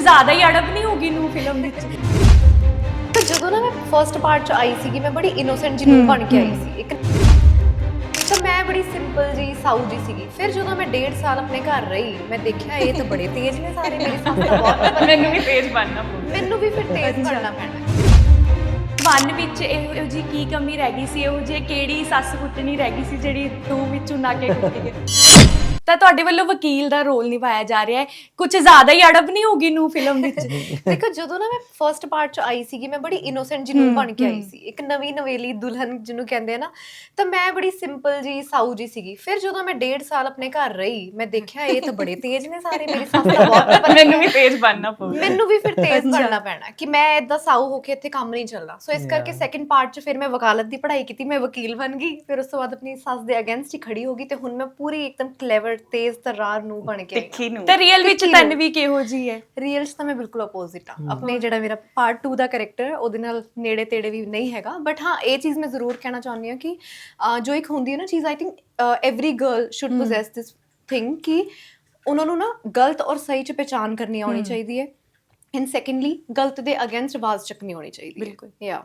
ਜ਼ਿਆਦਾ ਹੀ ਅੜਬ ਨਹੀਂ ਹੋਗੀ ਨੂੰ ਫਿਲਮ ਵਿੱਚ? ਤੇ ਜਦੋਂ ਨਾ ਮੈਂ ਫਰਸਟ ਪਾਰਟ ਚ ਆਈ ਸੀਗੀ ਮੈਂ ਬੜੀ ਇਨੋਸੈਂਟ ਜਿਹੀ ਨੂੰ ਬਣ ਕੇ ਆਈ ਸੀ। ਇੱਕ ਤਾਂ ਮੈਂ ਬੜੀ ਸਿੰਪਲ ਜੀ ਸਾਊ ਜੀ ਸੀਗੀ। ਫਿਰ ਜਦੋਂ ਮੈਂ ਡੇਢ ਸਾਲ ਆਪਣੇ ਘਰ ਰਹੀ ਮੈਂ ਦੇਖਿਆ ਇਹ ਤਾਂ ਬੜੇ ਤੇਜ਼ ਨੇ ਸਾਰੇ ਮੇਰੀ ਸੱਸ ਤਾਂ ਬਹੁਤ ਮੈਨੂੰ ਵੀ ਤੇਜ਼ ਬਣਨਾ ਪਊ ਮੈਨੂੰ ਵੀ ਫਿਰ ਤੇਜ਼ ਬਣਨਾ ਪੈਣਾ। ਵਨ ਵਿੱਚ ਇਹੋ ਜੀ ਕੀ ਕਮੀ ਰਹਿ ਗਈ ਸੀ? ਇਹੋ ਜਿਹੀ ਕਿਹੜੀ ਸੱਸ ਕੁੱਟਣੀ ਰਹਿ ਗਈ ਸੀ ਜਿਹੜੀ ਟੂ ਵਿੱਚੋਂ ਨਾ ਕੇ ਕੁੱਟੀ ਗਈ? ਤਾਂ ਤੁਹਾਡੇ ਵੱਲੋਂ ਵਕੀਲ ਦਾ ਰੋਲ ਨਿਭਾਇਆ ਜਾ ਰਿਹਾ ਹੈ। ਕੁਝ ਜ਼ਿਆਦਾ ਹੀ ਅੜਬ ਨਹੀਂ ਹੋਗੀ ਨੂੰ ਫਿਲਮ ਵਿੱਚ? ਦੇਖੋ ਜਦੋਂ ਨਾ ਮੈਂ ਫਰਸਟ ਪਾਰਟ ਚ ਆਈ ਸੀਗੀ ਮੈਂ ਬੜੀ ਇਨੋਸੈਂਟ ਜਿਹੀ ਨੂੰ ਬਣ ਕੇ ਆਈ ਸੀ। ਇੱਕ ਨਵੀਂ ਨਵੇਲੀ ਦੁਲਹਨ ਜਿਹਨੂੰ ਕਹਿੰਦੇ ਆ ਨਾ ਤਾਂ ਮੈਂ ਬੜੀ ਸਿੰਪਲ ਜੀ ਸਾਊ ਜੀ ਸੀਗੀ। ਫਿਰ ਜਦੋਂ ਮੈਂ ਡੇਢ ਸਾਲ ਆਪਣੇ ਘਰ ਰਹੀ ਮੈਂ ਦੇਖਿਆ ਇਹ ਤਾਂ ਬੜੇ ਤੇਜ਼ ਨੇ ਸਾਰੇ ਮੇਰੀ ਸੱਸ ਤਾਂ ਬਹੁਤ ਮੈਨੂੰ ਵੀ ਤੇਜ਼ ਬਣਨਾ ਪਊ। ਮੈਨੂੰ ਵੀ ਫਿਰ ਤੇਜ਼ ਬਣਨਾ ਪੈਣਾ ਕਿ ਮੈਂ ਇਦਾਂ ਸਾਊ ਹੋ ਕੇ ਇੱਥੇ ਕੰਮ ਨਹੀਂ ਚੱਲਣਾ। ਸੋ ਇਸ ਕਰਕੇ ਸੈਕੰਡ ਪਾਰਟ 'ਚ ਫਿਰ ਮੈਂ ਵਕਾਲਤ ਦੀ ਪੜ੍ਹਾਈ ਕੀਤੀ ਮੈਂ ਵਕੀਲ ਬਣ ਗਈ। ਫਿਰ ਉਸ ਤੋਂ ਬਾਅਦ ਆਪਣੀ ਸੱਸ ਦੇ ਅਗੇਂਸਟ ਹੀ ਖੜੀ ਹੋ ਗਈ ਤੇ ਹੁਣ ਮੈਂ ਪੂਰੀ ਇੱਕਦਮ ਕਲੇਵਰ ਤੇਜ਼ ਤਰਾਰ ਨੂੰ ਬਣ ਕੇ ਤਿੱਖੀ ਨੂੰ। ਤੇ ਰੀਅਲ ਵਿੱਚ। ਤਨਵੀ ਕਿਹੋ ਜੀ ਹੈ? ਰੀਅਲ 'ਚ ਤਾਂ ਮੈਂ ਬਿਲਕੁਲ ਆਪੋਜ਼ਿਟ ਆ ਆਪਣੇ ਜਿਹੜਾ ਮੇਰਾ ਪਾਰਟ 2 ਦਾ ਕੈਰੈਕਟਰ ਉਹਦੇ ਨਾਲ ਨੇੜੇ ਤੇੜੇ ਵੀ ਨਹੀਂ ਹੈਗਾ। ਬਟ ਹਾਂ ਇਹ ਚੀਜ਼ ਮੈਂ ਜ਼ਰੂਰ ਕਹਿਣਾ ਚਾਹੁੰਦੀ ਹਾਂ ਕਿ ਜੋ ਇੱਕ ਹੁੰਦੀ ਹੈ ਨਾ ਚੀਜ਼ I think every girl should possess this thing ਕਿ ਉਹਨਾਂ ਨੂੰ ਨਾ ਗਲਤ ਔਰ ਸਹੀ 'ਚ ਪਛਾਣ ਕਰਨੀ ਆਉਣੀ ਚਾਹੀਦੀ ਹੈ। ਐਂਡ ਸੈਕੰਡਲੀ ਗਲਤ ਦੇ ਅਗੇਂਸਟ ਆਵਾਜ਼ ਚੱਕਣੀ ਆਉਣੀ ਚਾਹੀਦੀ ਹੈ। ਬਿਲਕੁਲ। ਯਾ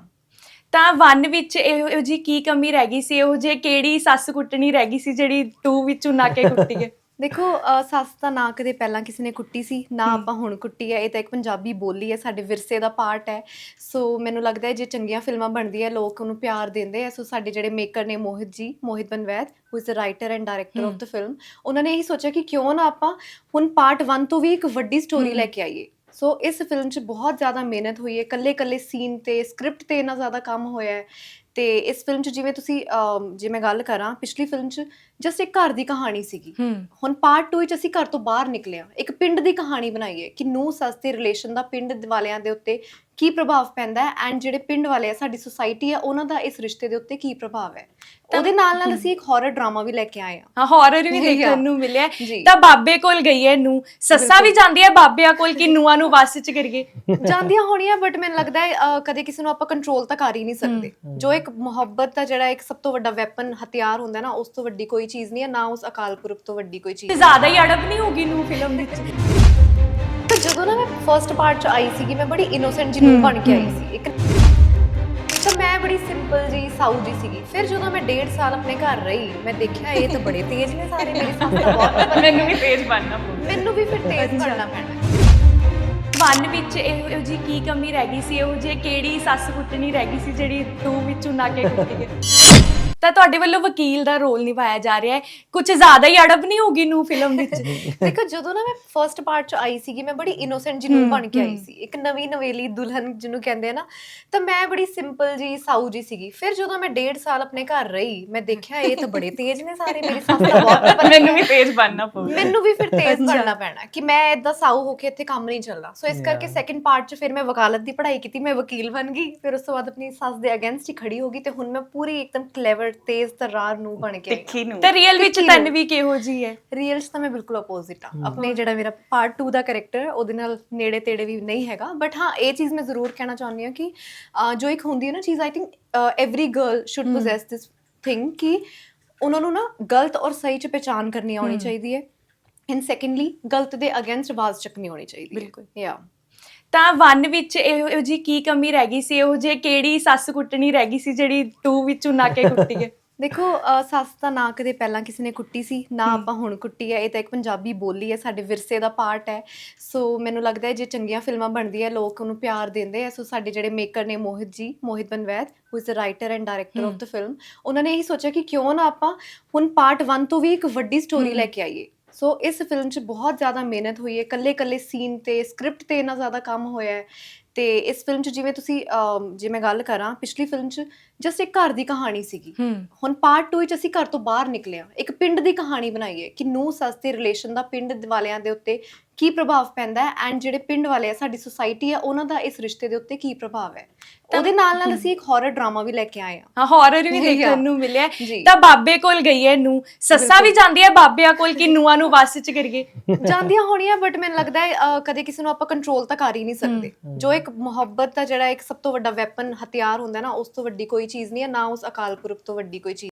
ਤਾਂ ਵਨ ਵਿੱਚ ਇਹੋ ਜੀ ਕੀ ਕਮੀ ਰਹਿ ਗਈ ਸੀ? ਇਹੋ ਜਿਹੀ ਕਿਹੜੀ ਸੱਸ ਕੁੱਟਣੀ ਰਹਿ ਗਈ ਸੀ ਜਿਹੜੀ ਟੂ ਵਿੱਚੋਂ ਨਾ ਕੇ ਕੁੱਟੀ ਗਈ ਦੇਖੋ ਅਹ, ਸੱਸ ਤਾਂ ਨਾ ਕਦੇ ਪਹਿਲਾਂ ਕਿਸੇ ਨੇ ਕੁੱਟੀ ਸੀ ਨਾ ਆਪਾਂ ਹੁਣ ਕੁੱਟੀ ਹੈ। ਇਹ ਤਾਂ ਇੱਕ ਪੰਜਾਬੀ ਬੋਲੀ ਹੈ ਸਾਡੇ ਵਿਰਸੇ ਦਾ ਪਾਰਟ ਹੈ। ਸੋ ਮੈਨੂੰ ਲੱਗਦਾ ਹੈ ਜੇ ਚੰਗੀਆਂ ਫਿਲਮਾਂ ਬਣਦੀਆਂ ਲੋਕ ਉਹਨੂੰ ਪਿਆਰ ਦਿੰਦੇ ਆ। ਸੋ ਸਾਡੇ ਜਿਹੜੇ ਮੇਕਰ ਨੇ Mohit ji Mohit Banwait who is the writer and director of the film ਉਹਨਾਂ ਨੇ ਇਹੀ ਸੋਚਿਆ ਕਿ ਕਿਉਂ ਨਾ ਆਪਾਂ ਹੁਣ ਪਾਰਟ 1 ਤੋਂ ਵੀ ਇੱਕ ਵੱਡੀ ਸਟੋਰੀ ਲੈ ਕੇ ਆਈਏ। ਸੋ ਇਸ ਫਿਲਮ 'ਚ ਬਹੁਤ ਜ਼ਿਆਦਾ ਮਿਹਨਤ ਹੋਈ ਹੈ। ਕੱਲੇ ਕੱਲੇ ਸੀਨ ਤੇ ਸਕ੍ਰਿਪਟ ਤੇ ਇੰਨਾ ਜ਼ਿਆਦਾ ਕੰਮ ਹੋਇਆ ਹੈ। ਤੇ ਇਸ ਫਿਲਮ 'ਚ ਜਿਵੇਂ ਤੁਸੀਂ ਅਮ, ਜੇ ਮੈਂ ਗੱਲ ਕਰਾਂ ਪਿਛਲੀ ਫਿਲਮ 'ਚ ਜਸਟ ਇੱਕ ਘਰ ਦੀ ਕਹਾਣੀ ਸੀਗੀ। ਹੂੰ। ਹੁਣ ਪਾਰਟ 2 ਵਿੱਚ ਅਸੀਂ ਘਰ ਤੋਂ ਬਾਹਰ ਨਿਕਲੇ ਹਾਂ। ਇੱਕ ਪਿੰਡ ਦੀ ਕਹਾਣੀ ਬਣਾਈ ਹੈ ਕਿ ਨੂੰ ਸੱਸ ਰਿਲੇਸ਼ਨ ਦਾ ਪਿੰਡ ਵਾਲਿਆਂ ਦੇ ਉੱਤੇ ਕੀ ਪ੍ਰਭਾਵ ਪੈਂਦਾ ਹੈ ਐਂਡ ਜਿਹੜੇ ਪਿੰਡ ਵਾਲੇ ਆ ਸਾਡੀ ਸੁਸਾਇਟੀ ਹੈ ਉਹਨਾਂ ਦਾ ਇਸ ਰਿਸ਼ਤੇ ਦੇ ਉੱਤੇ ਕੀ ਪ੍ਰਭਾਵ ਹੈ। ਉਹਦੇ ਨਾਲ ਨਾਲ ਅਸੀਂ ਇੱਕ ਹਾਰਰ ਡਰਾਮਾ ਵੀ ਲੈ ਕੇ ਆਏ ਹਾਂ। ਹਾਂ ਹਾਰਰ ਵੀ. ਦੇਖਣ ਨੂੰ ਮਿਲਿਆ ਜੀ। ਤਾਂ ਬਾਬੇ ਕੋਲ ਗਈ ਹੈ ਨੂੰ ਸੱਸਾਂ ਵੀ ਜਾਂਦੀਆਂ ਬਾਬਿਆਂ ਕੋਲ ਕਿ ਨੂਆਂ ਨੂੰ ਵਸ ਚ ਕਰੀਏ ਜਾਂਦੀਆਂ ਹੋਣੀਆਂ ਬਟ ਮੈਨੂੰ ਲੱਗਦਾ ਹੈ ਅਹ, ਕਦੇ ਕਿਸੇ ਨੂੰ ਆਪਾਂ ਕੰਟਰੋਲ ਤਾਂ ਕਰ ਹੀ ਨਹੀਂ ਸਕਦੇ। ਜੋ ਇੱਕ ਮੁਹੱਬਤ ਦਾ ਜਿਹੜਾ ਇੱਕ ਸਭ ਤੋਂ ਵੱਡਾ ਵੈਪਨ ਹਥਿਆਰ ਹੁੰਦਾ ਨਾ ਉਸ ਤੋਂ ਵੱਡੀ ਕੋਈ ਚੀਜ਼ ਨਹੀਂ ਹੈ ਨਾ ਉਸ ਅਕਾਲ ਪੁਰਖ ਤੋਂ ਵੱਡੀ ਕੋਈ ਚੀਜ਼ ਜ਼ਿਆਦਾ ਹੀ ਅੜਬ ਨਹੀਂ ਹੋਗੀ ਨੂੰ ਫਿਲਮ ਵਿੱਚ? ਤੇ ਜਦੋਂ ਨਾ ਮੈਂ ਫਰਸਟ ਪਾਰਟ ਚ ਆਈ ਸੀਗੀ ਮੈਂ ਬੜੀ ਇਨੋਸੈਂਟ ਜਿਹੀ ਨੂੰ ਬਣ ਕੇ ਆਈ ਸੀ ਇੱਕ ਤਾਂ ਮੈਂ ਬੜੀ ਸਿੰਪਲ ਜੀ ਸਾਊ ਜੀ ਸੀਗੀ। ਫਿਰ ਜਦੋਂ ਮੈਂ ਡੇਢ ਸਾਲ ਆਪਣੇ ਘਰ ਰਹੀ ਮੈਂ ਦੇਖਿਆ ਇਹ ਤਾਂ ਬੜੇ ਤੇਜ਼ ਨੇ ਸਾਰੇ ਮੇਰੀ ਸੱਸ ਤਾਂ ਬਹੁਤ ਮੈਨੂੰ ਵੀ ਤੇਜ਼ ਬਣਨਾ ਪਊ ਮੈਨੂੰ ਵੀ ਫਿਰ ਤੇਜ਼ ਬਣਨਾ ਪੈਣਾ। ਮਨ ਵਿੱਚ ਇਹੋ ਜੀ ਕੀ ਕਮੀ ਰਹਿ ਗਈ ਸੀ? ਇਹੋ ਜਿਹੀ ਕਿਹੜੀ ਸੱਸ ਕੁੱਟਣੀ ਰਹਿ ਗਈ ਸੀ ਜਿਹੜੀ ਤੂੰ ਵਿੱਚੋਂ ਨਾ ਕੇ ਕੁੱਟੀ ਗਈ? ਤਾਂ ਤੁਹਾਡੇ ਵੱਲੋਂ ਵਕੀਲ ਦਾ ਰੋਲ ਨਿਭਾਇਆ ਜਾ ਰਿਹਾ ਹੈ। ਕੁਝ ਜ਼ਿਆਦਾ ਹੀ ਅੜਬ ਨਹੀਂ ਹੋਗੀ ਨੂੰ ਫਿਲਮ ਵਿੱਚ? ਦੇਖੋ ਜਦੋਂ ਨਾ ਮੈਂ ਫਰਸਟ ਪਾਰਟ ਚ ਆਈ ਸੀਗੀ ਮੈਂ ਬੜੀ ਇਨੋਸੈਂਟ ਜਿਹੀ ਨੂੰ ਬਣ ਕੇ ਆਈ ਸੀ। ਇੱਕ ਨਵੀਂ ਨਵੇਲੀ ਦੁਲਹਨ ਜਿਹਨੂੰ ਕਹਿੰਦੇ ਆ ਨਾ ਤਾਂ ਮੈਂ ਬੜੀ ਸਿੰਪਲ ਜੀ ਸਾਊ ਜੀ ਸੀਗੀ। ਫਿਰ ਜਦੋਂ ਮੈਂ ਡੇਢ ਸਾਲ ਆਪਣੇ ਘਰ ਰਹੀ ਮੈਂ ਦੇਖਿਆ ਇਹ ਤਾਂ ਬੜੇ ਤੇਜ਼ ਨੇ ਸਾਰੇ ਮੇਰੀ ਸੱਸ ਤਾਂ ਬਹੁਤ ਮੈਨੂੰ ਵੀ ਤੇਜ਼ ਬਣਨਾ ਪਊ। ਮੈਨੂੰ ਵੀ ਫਿਰ ਤੇਜ਼ ਬਣਨਾ ਪੈਣਾ ਕਿ ਮੈਂ ਇਦਾਂ ਸਾਊ ਹੋ ਕੇ ਇੱਥੇ ਕੰਮ ਨਹੀਂ ਚੱਲਣਾ। ਸੋ ਇਸ ਕਰਕੇ ਸੈਕੰਡ ਪਾਰਟ 'ਚ ਫਿਰ ਮੈਂ ਵਕਾਲਤ ਦੀ ਪੜ੍ਹਾਈ ਕੀਤੀ ਮੈਂ ਵਕੀਲ ਬਣ ਗਈ। ਫਿਰ ਉਸ ਤੋਂ ਬਾਅਦ ਆਪਣੀ ਸੱਸ ਦੇ ਅਗੇਂਸਟ ਹੀ ਖੜੀ ਹੋ ਗਈ ਤੇ ਹੁਣ ਮੈਂ ਪੂਰੀ ਇੱਕਦਮ ਕਲੇਵਰ ਤੇਜ਼ ਤਰਾਰ ਨੂੰ ਬਣ ਕੇ ਤਿੱਖੀ ਨੂੰ। ਤੇ ਰੀਅਲ ਵਿੱਚ। ਤਨਵੀ ਕਿਹੋ ਜੀ ਹੈ? ਰੀਅਲ 'ਚ ਤਾਂ ਮੈਂ ਬਿਲਕੁਲ ਆਪੋਜ਼ਿਟ ਆ ਆਪਣੇ ਜਿਹੜਾ ਮੇਰਾ ਪਾਰਟ 2 ਦਾ ਕੈਰੈਕਟਰ ਉਹਦੇ ਨਾਲ ਨੇੜੇ ਤੇੜੇ ਵੀ ਨਹੀਂ ਹੈਗਾ। ਬਟ ਹਾਂ ਇਹ ਚੀਜ਼ ਮੈਂ ਜ਼ਰੂਰ ਕਹਿਣਾ ਚਾਹੁੰਦੀ ਹਾਂ ਕਿ ਜੋ ਇੱਕ ਹੁੰਦੀ ਹੈ ਨਾ ਚੀਜ਼ I think every girl should possess this thing ਕਿ ਉਹਨਾਂ ਨੂੰ ਨਾ ਗਲਤ ਔਰ ਸਹੀ 'ਚ ਪਛਾਣ ਕਰਨੀ ਆਉਣੀ ਚਾਹੀਦੀ ਹੈ। ਐਂਡ ਸੈਕੰਡਲੀ ਗਲਤ ਦੇ ਅਗੇਂਸਟ ਆਵਾਜ਼ ਚੱਕਣੀ ਆਉਣੀ ਚਾਹੀਦੀ ਹੈ। ਬਿਲਕੁਲ। ਯਾ ਤਾਂ ਵਨ ਵਿੱਚ ਇਹੋ ਜੀ ਕੀ ਕਮੀ ਰਹਿ ਗਈ ਸੀ? ਇਹੋ ਜਿਹੀ ਕਿਹੜੀ ਸੱਸ ਕੁੱਟਣੀ ਰਹਿ ਗਈ ਸੀ ਜਿਹੜੀ ਟੂ ਵਿੱਚੋਂ ਨਾ ਕੇ ਕੁੱਟੀ ਗਈ ਦੇਖੋ ਅਹ, ਸੱਸ ਤਾਂ ਨਾ ਕਦੇ ਪਹਿਲਾਂ ਕਿਸੇ ਨੇ ਕੁੱਟੀ ਸੀ ਨਾ ਆਪਾਂ ਹੁਣ ਕੁੱਟੀ ਹੈ। ਇਹ ਤਾਂ ਇੱਕ ਪੰਜਾਬੀ ਬੋਲੀ ਹੈ ਸਾਡੇ ਵਿਰਸੇ ਦਾ ਪਾਰਟ ਹੈ। ਸੋ ਮੈਨੂੰ ਲੱਗਦਾ ਹੈ ਜੇ ਚੰਗੀਆਂ ਫਿਲਮਾਂ ਬਣਦੀਆਂ ਲੋਕ ਉਹਨੂੰ ਪਿਆਰ ਦਿੰਦੇ ਆ। ਸੋ ਸਾਡੇ ਜਿਹੜੇ ਮੇਕਰ ਨੇ Mohit ji Mohit Banwait who is the writer and director of the film ਉਹਨਾਂ ਨੇ ਇਹੀ ਸੋਚਿਆ ਕਿ ਕਿਉਂ ਨਾ ਆਪਾਂ ਹੁਣ ਪਾਰਟ 1 ਤੋਂ ਵੀ ਇੱਕ ਵੱਡੀ ਸਟੋਰੀ ਲੈ ਕੇ ਆਈਏ। ਸੋ ਇਸ ਫਿਲਮ 'ਚ ਬਹੁਤ ਜ਼ਿਆਦਾ ਮਿਹਨਤ ਹੋਈ ਹੈ। ਕੱਲੇ ਕੱਲੇ ਸੀਨ ਤੇ ਸਕ੍ਰਿਪਟ ਤੇ ਇੰਨਾ ਜ਼ਿਆਦਾ ਕੰਮ ਹੋਇਆ ਹੈ। ਤੇ ਇਸ ਫਿਲਮ 'ਚ ਜਿਵੇਂ ਤੁਸੀਂ ਅਮ, ਜੇ ਮੈਂ ਗੱਲ ਕਰਾਂ ਪਿਛਲੀ ਫਿਲਮ 'ਚ ਜਸਟ ਇੱਕ ਘਰ ਦੀ ਕਹਾਣੀ ਸੀਗੀ। ਹੂੰ। ਹੁਣ ਪਾਰਟ 2 ਵਿੱਚ ਅਸੀਂ ਘਰ ਤੋਂ ਬਾਹਰ ਨਿਕਲੇ ਹਾਂ। ਇੱਕ ਪਿੰਡ ਦੀ ਕਹਾਣੀ ਬਣਾਈ ਹੈ ਕਿ ਨੂੰ ਸੱਸ ਰਿਲੇਸ਼ਨ ਦਾ ਪਿੰਡ ਵਾਲਿਆਂ ਦੇ ਉੱਤੇ ਕੀ ਪ੍ਰਭਾਵ ਪੈਂਦਾ ਹੈ ਐਂਡ ਜਿਹੜੇ ਪਿੰਡ ਵਾਲੇ ਆ ਸਾਡੀ ਸੁਸਾਇਟੀ ਹੈ ਉਹਨਾਂ ਦਾ ਇਸ ਰਿਸ਼ਤੇ ਦੇ ਉੱਤੇ ਕੀ ਪ੍ਰਭਾਵ ਹੈ। ਉਹਦੇ ਨਾਲ ਨਾਲ ਅਸੀਂ ਇੱਕ ਹਾਰਰ ਡਰਾਮਾ ਵੀ ਲੈ ਕੇ ਆਏ ਹਾਂ। ਹਾਂ ਹਾਰਰ ਵੀ Yeah. ਦੇਖਣ ਨੂੰ ਮਿਲਿਆ ਜੀ। ਤਾਂ ਬਾਬੇ ਕੋਲ ਗਈ ਹੈ ਨੂੰ ਸੱਸਾਂ ਵੀ ਜਾਂਦੀਆਂ ਬਾਬਿਆਂ ਕੋਲ ਕਿ ਨੂਆਂ ਨੂੰ ਵਸ ਚ ਕਰੀਏ ਜਾਂਦੀਆਂ ਹੋਣੀਆਂ ਬਟ ਮੈਨੂੰ ਲੱਗਦਾ ਹੈ ਅਹ, ਕਦੇ ਕਿਸੇ ਨੂੰ ਆਪਾਂ ਕੰਟਰੋਲ ਤਾਂ ਕਰ ਹੀ ਨਹੀਂ ਸਕਦੇ। ਜੋ ਇੱਕ ਮੁਹੱਬਤ ਦਾ ਜਿਹੜਾ ਇੱਕ ਸਭ ਤੋਂ ਵੱਡਾ ਵੈਪਨ ਹਥਿਆਰ ਹੁੰਦਾ ਨਾ, ਉਸ ਤੋਂ ਵੱਡੀ ਕੋਈ ਚੀਜ਼ ਨਹੀਂ ਹੈ, ਨਾ ਉਸ ਅਕਾਲ ਪੁਰਖ ਤੋਂ ਵੱਡੀ ਕੋਈ ਚੀਜ਼